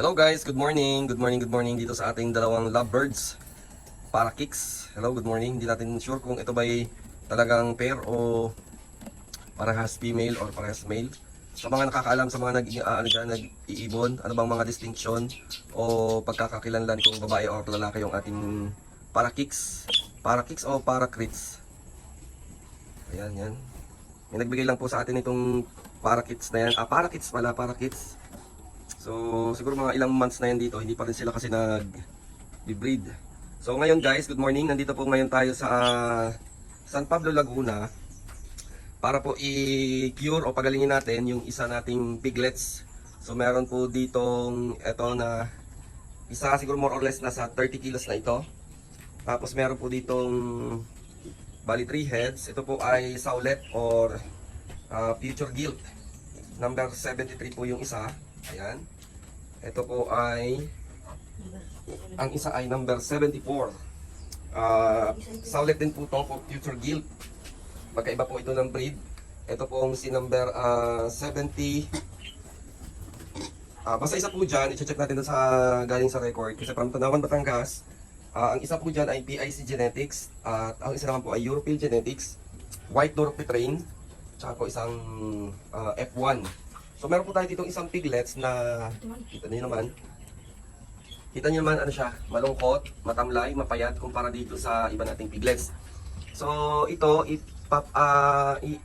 Hello guys, good morning. Good morning, good morning dito sa ating dalawang lovebirds. Para kicks. Hello, good morning. Hindi natin sure kung ito ba'y talagang pair o parehas female or parehas male. Sa mga nakakaalam sa mga nag, uh, nag-iibon, ano bang mga distinction o pagkakakilanlan kung babae o lalaki yung ating para kicks. Para kicks o para crits. Ayan, yan. May nagbigay lang po sa atin itong para kits na yan. Ah, para kits pala, para kits. So, siguro mga ilang months na yan dito, hindi pa rin sila kasi nag-breed. So, ngayon guys, good morning. Nandito po ngayon tayo sa ah, San Pablo, Laguna para po i-cure o pagalingin natin yung isa nating piglets. So, meron po ditong eto na isa siguro more or less nasa 30 kilos na ito. Tapos meron po ditong bali 3 heads. Ito po ay Saulet or ah, Future Guilt. Number 73 po yung isa. Ayan. Ito po ay ang isa ay number 74. Ah, Saulet din po itong Future Guilt. Magkaiba po ito ng breed. Ito po ang si number ah, 70. Ah, basta isa po dyan, i-check natin sa galing sa record. Kasi from Tanawan, Batangas, ah, ang isa po dyan ay PIC Genetics. At ang isa naman po ay European Genetics. White Dorothy Train. Tsaka po isang ah, F1. So meron po tayo dito isang piglets na kita niyo naman. Kita niyo naman ano siya, malungkot, matamlay, mapayat kumpara dito sa iba nating piglets. So ito ipap ah, i,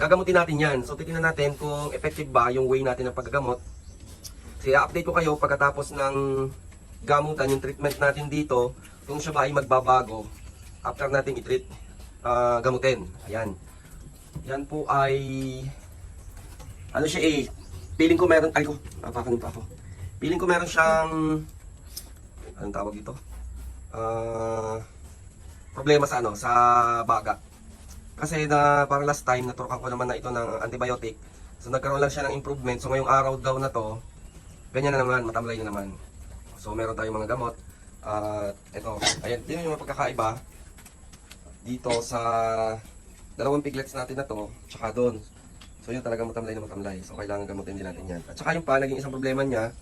gagamutin natin 'yan. So titingnan natin kung effective ba yung way natin ng paggagamot. Kaya update ko kayo pagkatapos ng gamutan yung treatment natin dito kung siya ba ay magbabago after natin i-treat ah, gamutin. Ayan. Yan po ay ano siya eh, feeling ko meron, ay ko, napakan pa ako. Feeling ko meron siyang, anong tawag dito? Ah, problema sa ano, sa baga. Kasi na parang last time, naturukan ko naman na ito ng antibiotic. So nagkaroon lang siya ng improvement. So ngayong araw daw na to, ganyan na naman, matamlay na naman. So meron tayong mga gamot. At ito, ayan, yun yung mga pagkakaiba dito sa dalawang piglets natin na to, tsaka doon. So yun talaga matamlay na matamlay. So kailangan gamutin din natin yan. At saka yung pa, naging isang problema niya,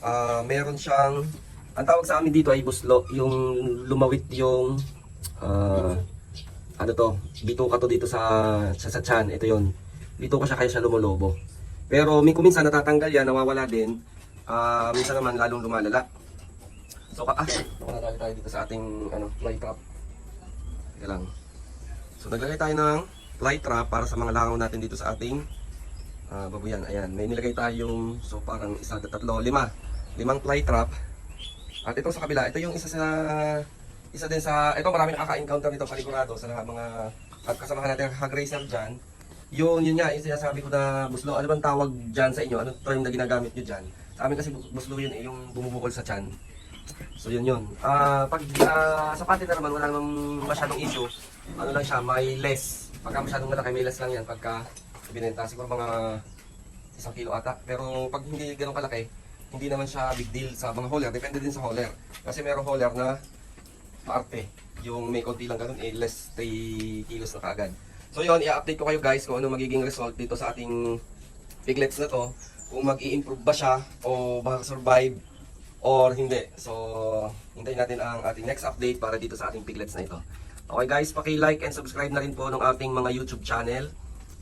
ah meron siyang, ang tawag sa amin dito ay buslo, yung lumawit yung, ah ano to, bituka to dito sa, sa, sa chan, ito yun. Bituka siya kaya siya lumolobo. Pero min kuminsan natatanggal yan, nawawala din. Ah minsan naman lalong lumalala. So, ka ah, nakalagay tayo dito sa ating ano, fly trap. Teka lang. So, naglagay tayo ng fly trap para sa mga langaw natin dito sa ating ah, babuyan. Ayan, may nilagay tayong, so parang isa, tatlo, lima. Limang fly trap. At ito sa kabila, ito yung isa sa, isa din sa, ito marami nakaka-encounter nito paligurado sa mga, at kasama natin hog racer dyan. Yun, yun nga, yung sinasabi ko na buslo. Ano bang tawag dyan sa inyo? Anong term na ginagamit nyo dyan? Sa amin kasi bu- buslo yun eh, yung bumubukol sa chan. So yun yun. Ah, pag ah, sa patin na naman, wala namang masyadong issue. Ano lang siya, may less. Pagka masyadong malaki, may less lang yan. Pagka binenta, siguro mga isang kilo ata. Pero pag hindi ganun kalaki, hindi naman siya big deal sa mga hauler. Depende din sa hauler. Kasi merong hauler na parte. Yung may konti lang ganun, eh, less 3 kilos na kaagad. So yun, i-update ko kayo guys kung ano magiging result dito sa ating piglets na to. Kung mag improve ba siya o makaka-survive or hindi. So, hintayin natin ang ating next update para dito sa ating piglets na ito. Okay guys, paki-like and subscribe na rin po ng ating mga YouTube channel.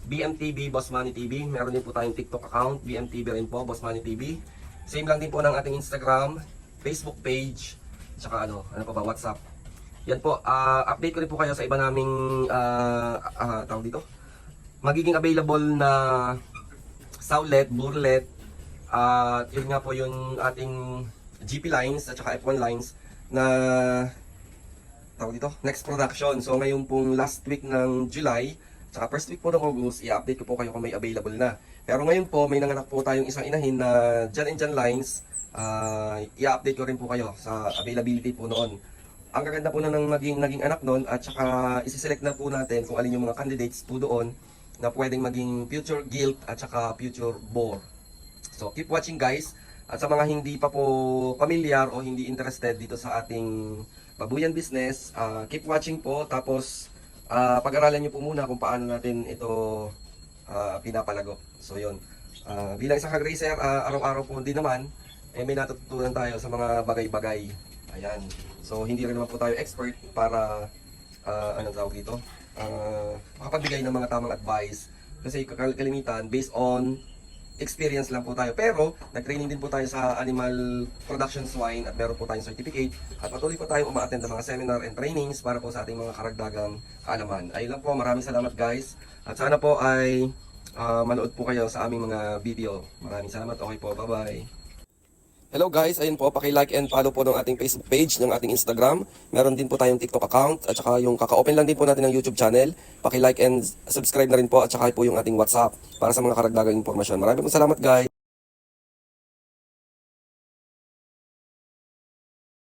BMTV, Boss Money TV. Meron din po tayong TikTok account, BMTV rin po, Boss Money TV. Same lang din po ng ating Instagram, Facebook page, tsaka ano, ano pa ba, WhatsApp. Yan po, ah, update ko rin po kayo sa iba naming, ah, ah, tawag dito, magiging available na Saulet, Burlet, at yun nga po yung ating GP lines at saka F1 lines na tawag dito, next production. So ngayon pong last week ng July, saka first week po ng August, i-update ko po kayo kung may available na. Pero ngayon po, may nanganak po tayong isang inahin na dyan and dyan lines, ah, i-update ko rin po kayo sa availability po noon. Ang gaganda po na ng naging, naging anak noon at saka isi-select na po natin kung alin yung mga candidates po doon na pwedeng maging future guilt at saka future bore. So keep watching guys. At sa mga hindi pa po familiar o hindi interested dito sa ating babuyan business, ah, keep watching po. Tapos ah, pag-aralan nyo po muna kung paano natin ito ah, pinapalago. So yun. Ah, bilang isang hog racer, ah, araw-araw po din naman, eh may natutunan tayo sa mga bagay-bagay. Ayan. So hindi rin naman po tayo expert para ah, anong tawag dito? Ah, makapagbigay ng mga tamang advice. Kasi kalimitan based on experience lang po tayo. Pero, nag-training din po tayo sa animal production swine at meron po tayong certificate. At patuloy po tayong uma-attend ng mga seminar and trainings para po sa ating mga karagdagang kaalaman. Ayun lang po, maraming salamat guys. At sana po ay ah, manood po kayo sa aming mga video. Maraming salamat. Okay po, bye-bye. Hello guys, ayun po, paki-like and follow po ng ating Facebook page, ng ating Instagram. Meron din po tayong TikTok account at saka yung kaka-open lang din po natin ng YouTube channel. Paki-like and subscribe na rin po at saka po yung ating WhatsApp para sa mga karagdagang impormasyon. Maraming salamat guys.